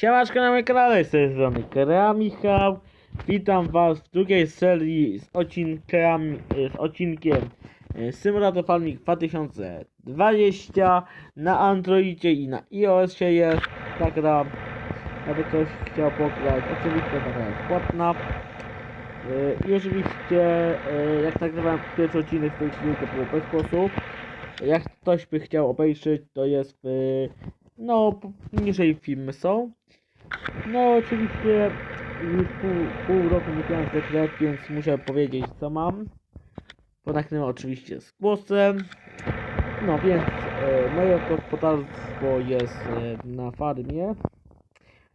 Siemaczko na moim kanale, z tej strony Kera Michał. Witam was w drugiej serii z odcinkiem, z odcinkiem e, Simulator Farming 2020 na Androidzie i na iOSie jest ta gra. Aby ktoś chciał pograć, oczywiście ta gra jest płatna. E, I oczywiście e, jak nagrywałem pierwszy odcinek z tej serii to było ten sposób. Jak ktoś by chciał obejrzeć, to jest w, no niżej filmy są. No oczywiście już pół, pół roku nie grałem w tę grę, więc muszę powiedzieć co mam. Bo oczywiście z głosem. No więc e, moje gospodarstwo jest e, na farmie.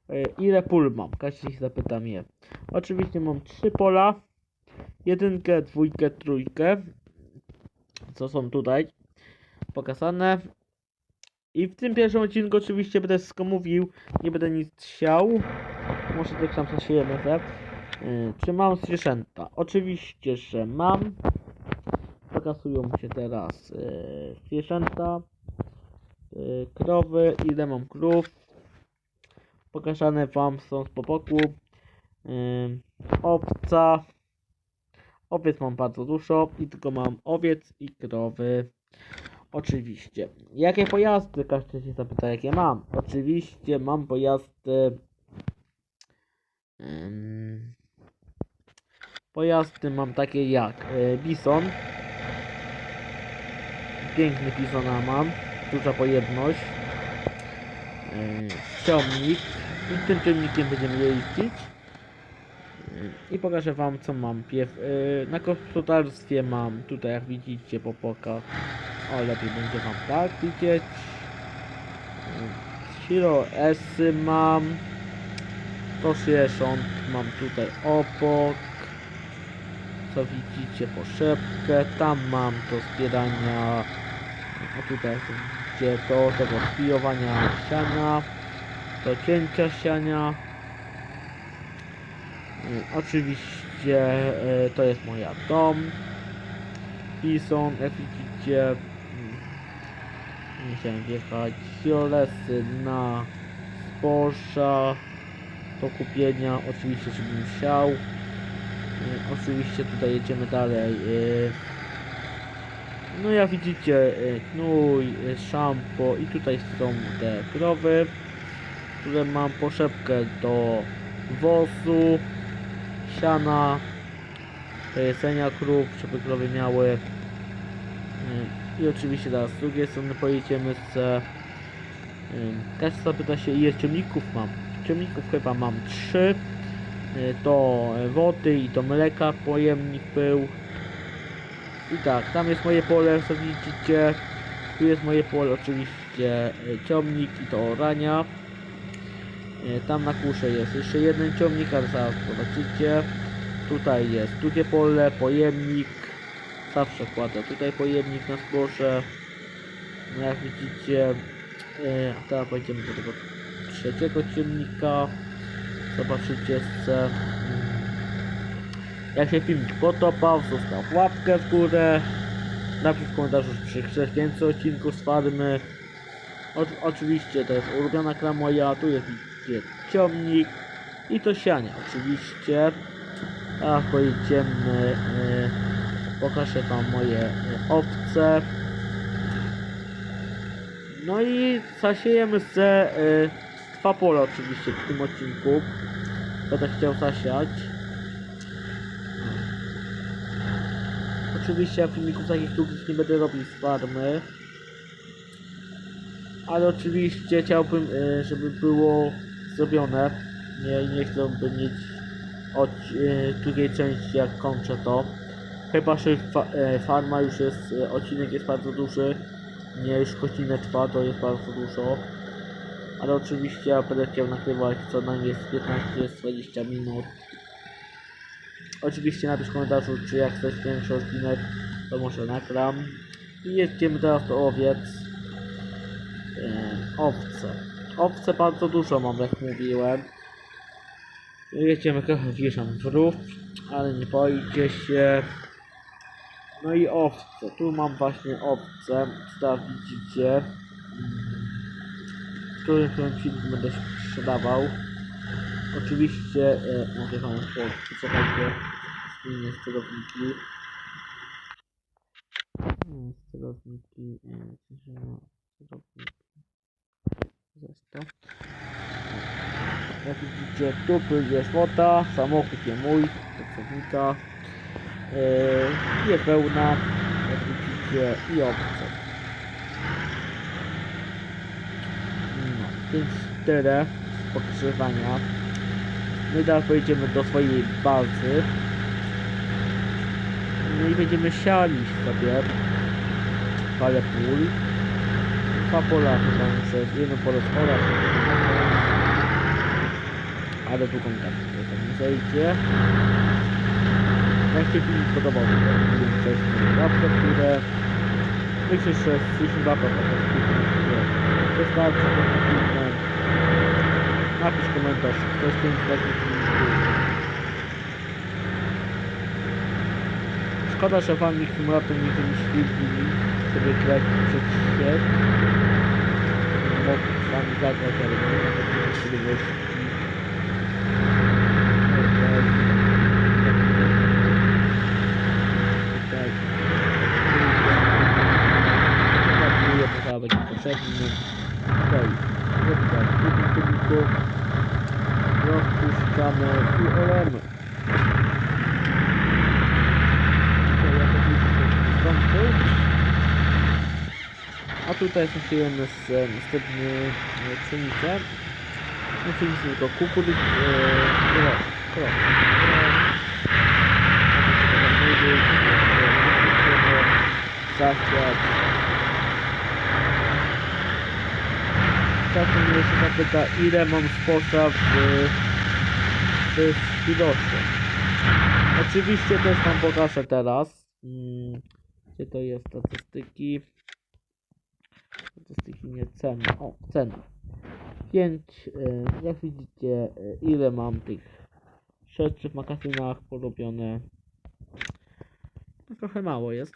E, ile pól mam? Każdy się zapyta mnie. Oczywiście mam trzy pola. Jedynkę, dwójkę, trójkę. Co są tutaj pokazane. I w tym pierwszym odcinku oczywiście będę wszystko mówił, nie będę nic siał. Może też tam zasiejemy se. Yy, Czy mam zwierzęta? Oczywiście, że mam. Pokazują się teraz yy, zwierzęta. Yy, krowy, ile mam krów. Pokazane wam są z po boku. Yy, owca. Owiec mam bardzo dużo i tylko mam owiec i krowy. Oczywiście. Jakie pojazdy? Każdy się zapyta, jakie mam. Oczywiście mam pojazdy. Ym, pojazdy mam takie jak y, Bison. Piękny Bisona mam. Duża pojemność. Yy, ciągnik. I tym ciągnikiem będziemy jeździć. I pokażę wam co mam. Pierw, yy, na gospodarstwie mam, tutaj jak widzicie po bokach, o, lepiej będzie wam tak widzieć. Hero S mam. To sierząt mam tutaj obok. Co widzicie, poszepkę. Tam mam do zbierania. O tutaj gdzie do tego spijowania siana. Do cięcia siania. Y, Oczywiście y, to jest moja dom. Bison, jak widzicie, mm, musiałem wjechać fiolesy na zboża do kupienia, oczywiście, żebym chciał. Y, Oczywiście tutaj jedziemy dalej. y, No jak widzicie, y, knój, y, szampo i tutaj są te krowy, które mam poszepkę do wozu, siana, jedzenia krów, żeby krowy miały. Y, I oczywiście teraz z drugiej strony pojedziemy z... y, Każdy zapyta się ile ciągników mam. Ciągników chyba mam trzy. Y, To wody i do mleka pojemnik był. I tak, tam jest moje pole, co widzicie. Tu jest moje pole oczywiście y, ciągnik i to orania. Y, Tam na kusze jest jeszcze jeden ciągnik, ale zaraz zobaczycie. Tutaj jest drugie pole, pojemnik. Zawsze kładę tutaj pojemnik na zboże. No jak widzicie, e, a teraz pójdziemy do tego trzeciego ciemnika. Zobaczycie se. mm, Jak się filmik podobał, zostaw łapkę w górę. Napisz w komentarzu, czy chcesz więcej odcinków z farmy. O, oczywiście to jest ulubiona gra moja. Tu jest ciągnik i to siania oczywiście. A pojedziemy. E, pokażę wam moje e, owce. No i zasiejemy se y, dwa pola oczywiście w tym odcinku. Będę chciał zasiać. Oczywiście ja filmików takich długich nie będę robił z farmy. Ale oczywiście chciałbym, y, żeby było zrobione. Nie, nie chciałbym mieć od y, drugiej części jak kończę to. Chyba, że fa e, farma już jest, e, odcinek jest bardzo duży. Nie, już godzinę trwa, to jest bardzo dużo. Ale oczywiście ja będę chciał nagrywać co najmniej z 15-20 minut. Oczywiście napisz w komentarzu, czy jak chcesz większy odcinek, to może nagram. I jedziemy teraz do owiec. E, owce. Owce bardzo dużo mam, jak mówiłem. Jedziemy trochę wieszam wrów, ale nie boicie się. No i owce. Tu mam właśnie owce. Tutaj widzicie. mm, którym filmie będę sprzedawał. Oczywiście e, mogę wam po- poczekajcie zmienię sterowniki. Mm, Sterowniki, e, sterowniki. Zestaw. Jak widzicie, tu jest woda, samochód jest mój, pracownika. Jest pełna, jak widzicie, i obce. No, więc tyle z pogrzewania. My teraz pojedziemy do swojej bazy. No i będziemy siali sobie parę pól. Dwa pola chyba muszę, jedno pole z pola, ale drugą kartę to nie zejdzie. Się film podobał, mówiłem wcześniej, w górę. Myślę, że z 10 łapek po prostu wystarczy. Napisz komentarz, chcesz film takich filmików. Szkoda, że wam nikt tym razem nie wymyślili, żeby grać przed świat. Mogę z zagrać, ale nie ma takiej możliwości. Tak. Zapakuję, bo potrzebny. Okej. Dobra, drugim filmiku rozpuszczamy i skończył. A tutaj sąsiejemy z e, następny e, pszenicę. Nie pszenicę, tylko kukurydzę. E, krok, krok. Zasiać. Czasem mnie się zapyta, ile mam sposob w, w silosie. Oczywiście też wam pokażę teraz. Mm, Gdzie to jest statystyki? Statystyki nie ceny. O, ceny. 5. Jak widzicie, y, ile mam tych rzeczy w magazynach porobione. No, trochę mało jest.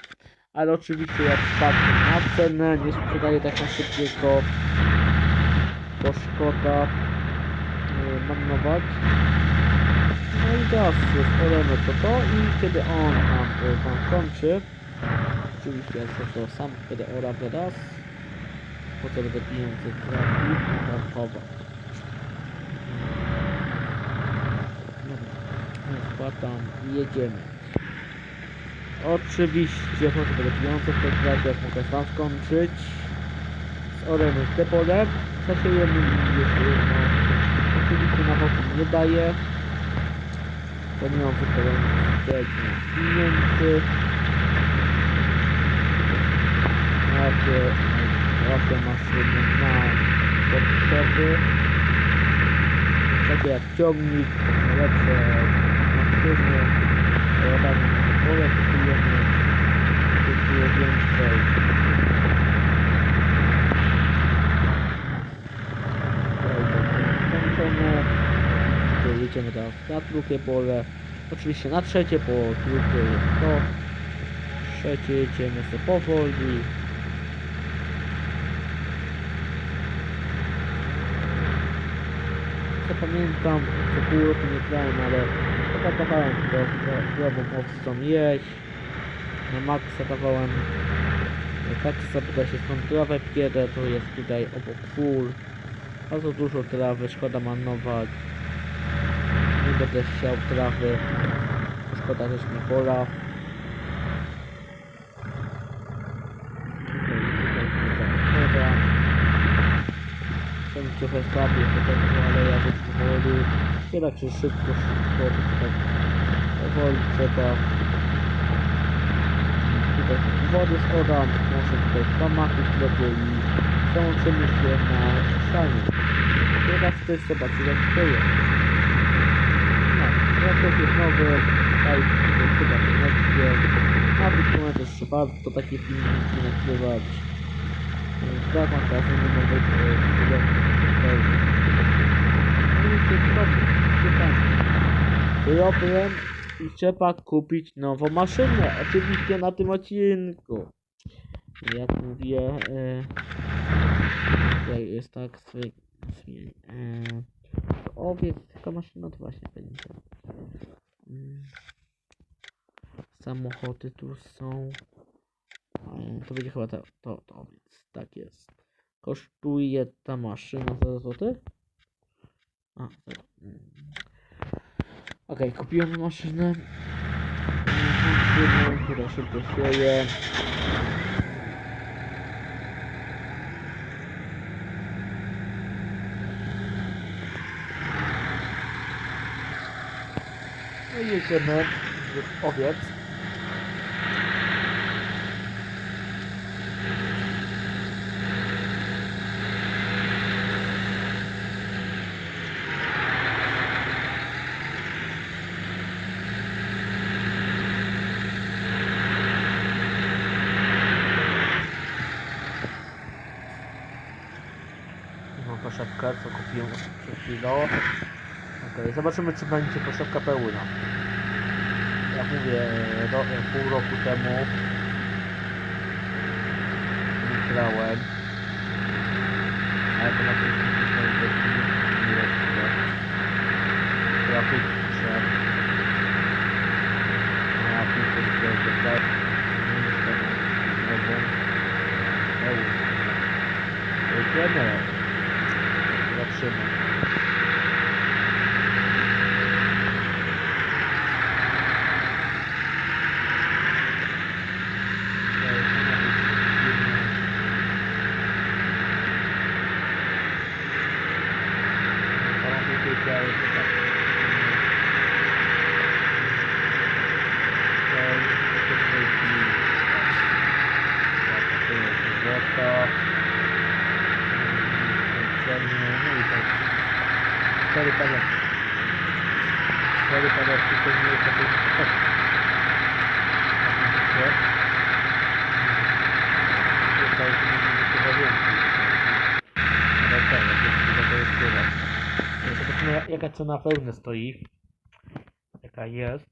Ale oczywiście jak patrzę na cenę, nie sprzedaję tak na szybkiego. Bo szkoda y, marnować. No i teraz spolemy to to i kiedy on nam y, tam kończy. Oczywiście ja to sam będę orał teraz. Po to będę pieniądze trafił i tam chować. Dobra, wkładam i jedziemy. Oczywiście, to będę pieniądze trafił, jak mogę sam skończyć. Z oremy te pole. Jeszcze jedno. Oczywiście na boku nie daje. Bo nie mam wypełnionych pieniędzy. Jakie, jakie maszyny na potrzeby. Takie jak ciągnik, lepsze maszyny, ładanie na pole kupujemy, kupuje więcej. Skończone. To Jedziemy teraz na drugie pole. Oczywiście na trzecie, bo drugie jest to. Trzecie jedziemy sobie powoli. Co pamiętam, co pół roku nie grałem, ale chyba dawałem zdrową owcą jeść. Na maksa dawałem tak zapyta się skąd trawę pierę, to jest tutaj obok pól. Bardzo dużo trawy, szkoda marnować. Będę chciał trawy. Szkoda też mi pola. Ten trochę słabiej potem, ale ja bym powoli. Tak się szybko, szybko, tak powoli trzeba. Tutaj wody składam, muszę tutaj pamachać lepiej i przełączymy się na szanie. Teraz też zobaczyć jak to jest. Jak jest nowy, tutaj chyba konekcję. Na tych momentach jeszcze warto takie filmiki nagrywać. Mam czasem nie mogę tutaj Robiłem i trzeba kupić nową maszynę. Oczywiście na tym odcinku. Jak mówię, e, tutaj jest tak, Zmień. Eee, owiec, taka maszyna to właśnie będzie. Mm. Samochody tu są. Eee, to będzie chyba to, to, to owiec. Tak jest. Kosztuje ta maszyna 0 zł? A. Mm. Okej, kupiłem maszynę. Maszynę, która szybko sieje. Jedziemy w owiec. No poszepkę, co kupiłem przed chwilą. Okej, zobaczymy czy będzie poszepka pełna. Jak mówię, ro, pół roku temu wygrałem. Ale to na tym nie jest Trafik przed. A później będzie tak. Nową. Jedziemy. Zobaczymy. Cztery panewki. Cztery panewki to nie jest takie... Tutaj to nie będzie chyba więcej. Ale tak, jak to jest tyle. Zobaczmy jak- jaka cena wełny stoi. Jaka jest.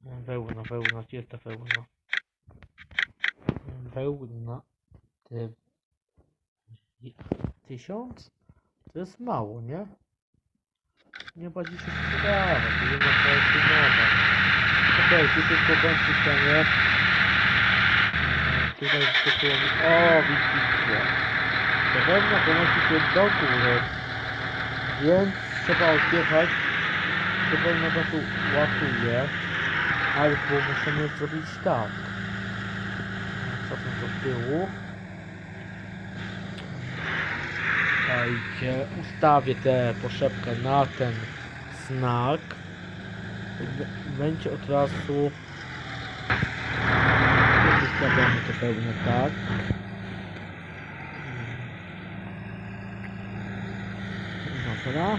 Wełna, wełna, gdzie jest ta wełna? Wełna. Ty... Tysiąc? To jest mało, nie? Nie bardziej się sprzedawać, to kwestia nowa. Okej, tu jest po końcu cenie. Eee, Tutaj wyskoczyło mi... O, widzicie. To wełna ponosi się do góry. Więc trzeba odjechać. To wełna czasu łatuje. Albo musimy zrobić tak. Cofnę do tyłu. Dajcie, ustawię tę poszepkę na ten znak. Będzie od razu ustawiamy to pełne tak. Dobra.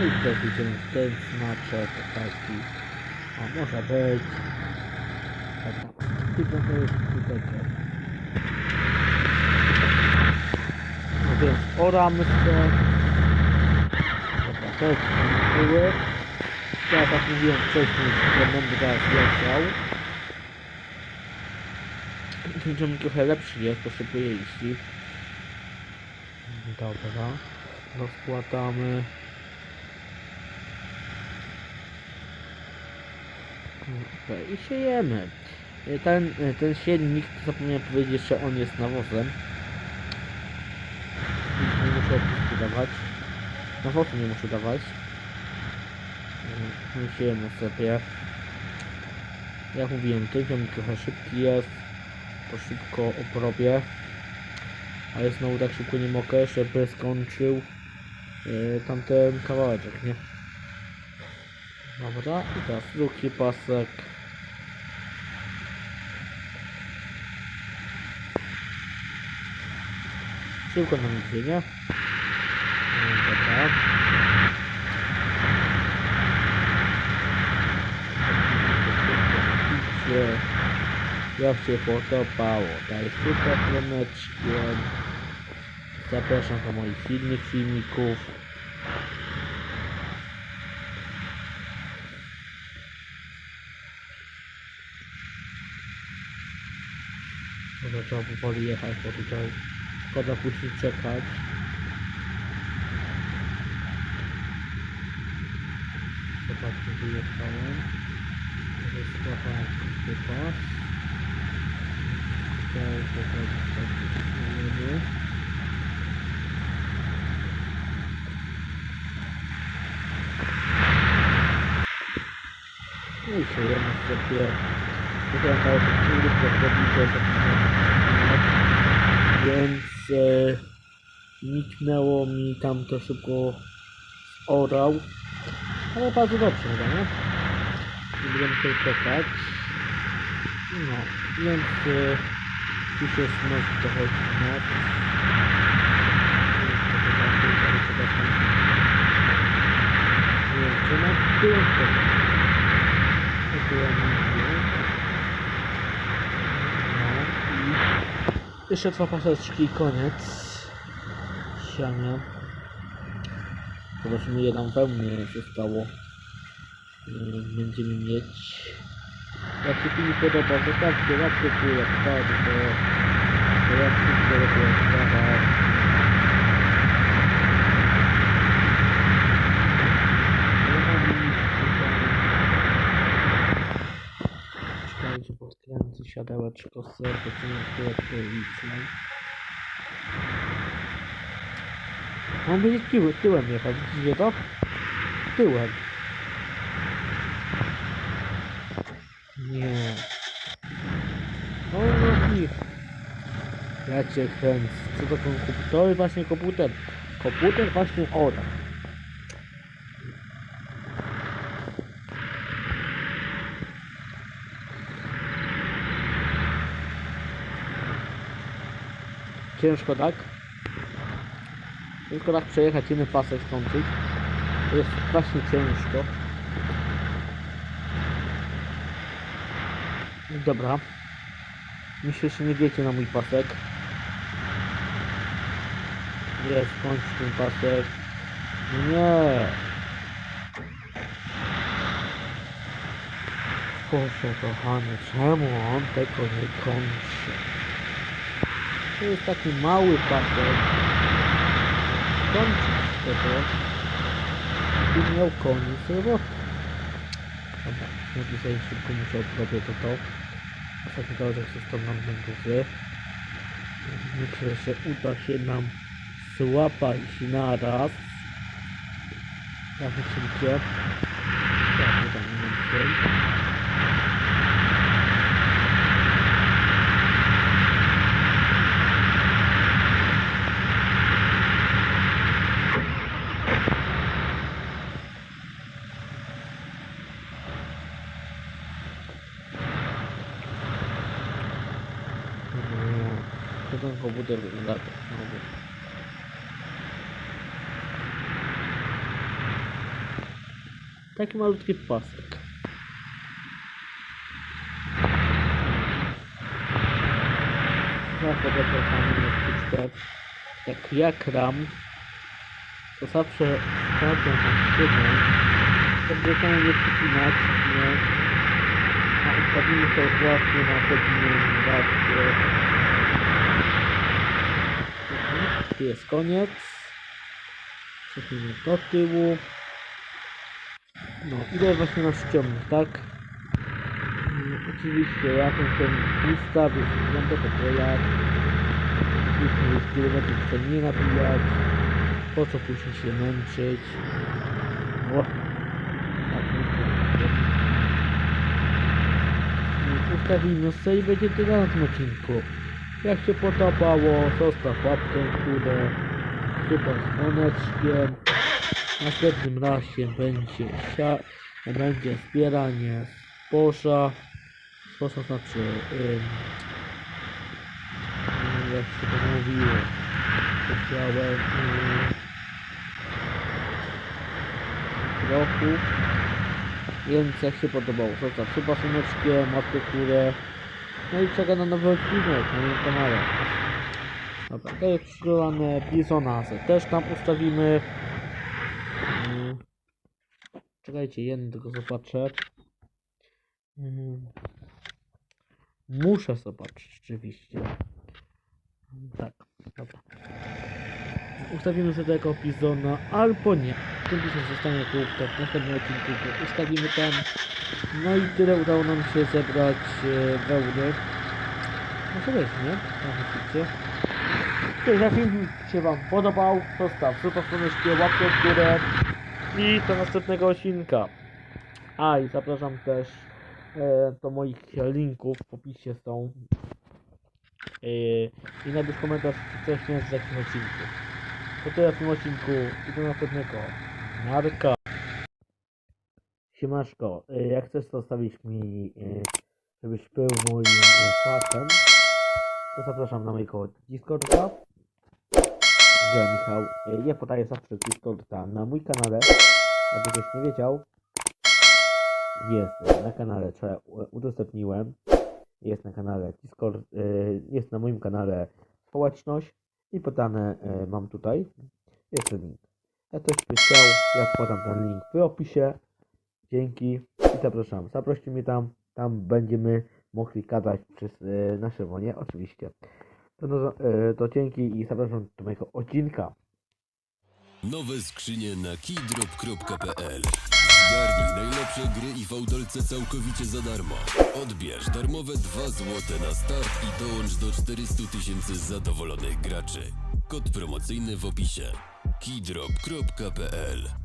I teraz idziemy w ten znaczek taki. O, może być. Dobra. I trochę jest tutaj. No więc oramy się. Dobra, to jest były. Ja tak mówiłem wcześniej, że będę teraz leciał. Będziemy trochę lepszy jest, to szybko jeździ. Dobra. Rozkładamy. Okej, i siejemy. Ten, ten silnik, zapomniałem powiedzieć, że on jest nawozem. Nie muszę odcisku dawać. Nawozu nie muszę dawać. Mm, Siejemy sobie. Jak mówiłem, ten ziomnik trochę szybki jest. To szybko obrobię. Ale znowu tak szybko nie mogę, żeby skończył yy, tamten kawałeczek, nie? Dobra, i teraz drugi pasek. Szybko nam idzie, nie? Dobra. Idzie. Jak się podobało, daj super kremeczkiem. Zapraszam do moich innych filmików. Może trzeba powoli jechać, bo tutaj szkoda później czekać. Zobaczmy, wyjechałem. Złapałem komputer. Tutaj pokażę sobie No i się jednak sobie wyglądało to kurde, zrobić to więc e, niknęło mi tam to szybko orał. Ale bardzo dobrze chyba, nie? Nie będziemy tutaj czekać. No, więc e, tu się znowu dochodzi noc. Nie wiem, czy na to Tyłem No i jeszcze dwa paseczki i koniec. Siania. Zobaczymy ile nam wełny zostało. Będziemy mieć. Jak się film podoba, zostawcie łapkę w górę, tak, to, to jak szybko robię siadełeczko z serdecznie ulicy. On będzie tyłem, tyłem jechał, widzicie to? Tyłem. Nie. O, no. Ja cię kręcę. Co to komputer? To jest właśnie komputer. Komputer właśnie ora. Ciężko tak? Ciężko tak przejechać jeden pasek stąd. To jest właśnie ciężko. Dobra. Myślę, że nie wiecie na mój pasek. Nie, skończ ten pasek. Nie. Boże kochany, czemu on tego nie kończy? To jest taki mały pasek. Kończyć tego. I miał koniec roboty. Dobra, no dzisiaj szybko muszę odrobię to to. Ostatni kawałek został nam na górze. Myślę, że uda się nam złapać naraz. Jak myślicie? Tak, uda mi nam się. to ten komputer wygląda Taki malutki pasek. Zawsze zapraszamy Jak ja kram, to zawsze sprawdzę tą siedzę. Zapraszamy nie przypinać, nie. A ustawimy to właśnie na godzinie 20. Tu jest koniec. Przechodzimy do tyłu. No, ile właśnie nas ściągnie, tak? Mm, Oczywiście, ja ten ten ustawię, wygląda to pojazd. Później jest kilometrów chcę nie nabijać. Po co później się męczyć? O, tak, nie wiem. Ustawimy sobie i będzie tyle na tym odcinku. Jak się podobało, zostaw łapkę w górę, suba z dzwoneczkiem. Następnym razem będzie, będzie zbieranie zboża. Zboża znaczy, ym, jak się to mówiło, powiedziałem, ym, roku. Więc jak się podobało, zostaw suba słoneczkiem, łapkę w górę. No i czeka na nowy odcinek na moim kanale. Dobra, to jest przygotowane Bisona też tam ustawimy. Mm. Czekajcie, jeden tylko zobaczę. Mm. Muszę zobaczyć rzeczywiście. Tak. Dobra. Ustawimy sobie jako Pizona, albo nie. Tym pisem zostanie jako to w następnym odcinku ustawimy tam. No i tyle udało nam się zebrać e, wełny. Muszę być, nie? Tak myślicie? Jeżeli film się Wam podobał, zostaw subskrypcję, łapkę w górę i do następnego odcinka. A i zapraszam też e, do moich linków w opisie są. E, I napisz komentarz, czy chcesz mieć z jakim odcinku. To tyle w tym odcinku i do następnego. Marka. Siemaszko, e, jak chcesz zostawić mi, e, żebyś był moim e, fanem, to zapraszam na mojego Discorda. Gdzie Michał? Ja podaję zawsze Discorda na mój kanale, aby ktoś nie wiedział. Jest na kanale, co udostępniłem. Jest na kanale Discord, jest na moim kanale społeczność i podane e, mam tutaj. Jest ten link. Jak ktoś by chciał, ja podam ten link w opisie. Dzięki i zapraszam. Zaproście mnie tam, tam będziemy mogli gadać przez e, na żywo? Oczywiście. To, no, e, to dzięki i zapraszam do mojego odcinka. Nowe skrzynie na keydrop.pl Zgarnij najlepsze gry i fałdolce całkowicie za darmo. Odbierz darmowe 2 złote na start i dołącz do 400 tysięcy zadowolonych graczy. Kod promocyjny w opisie. keydrop.pl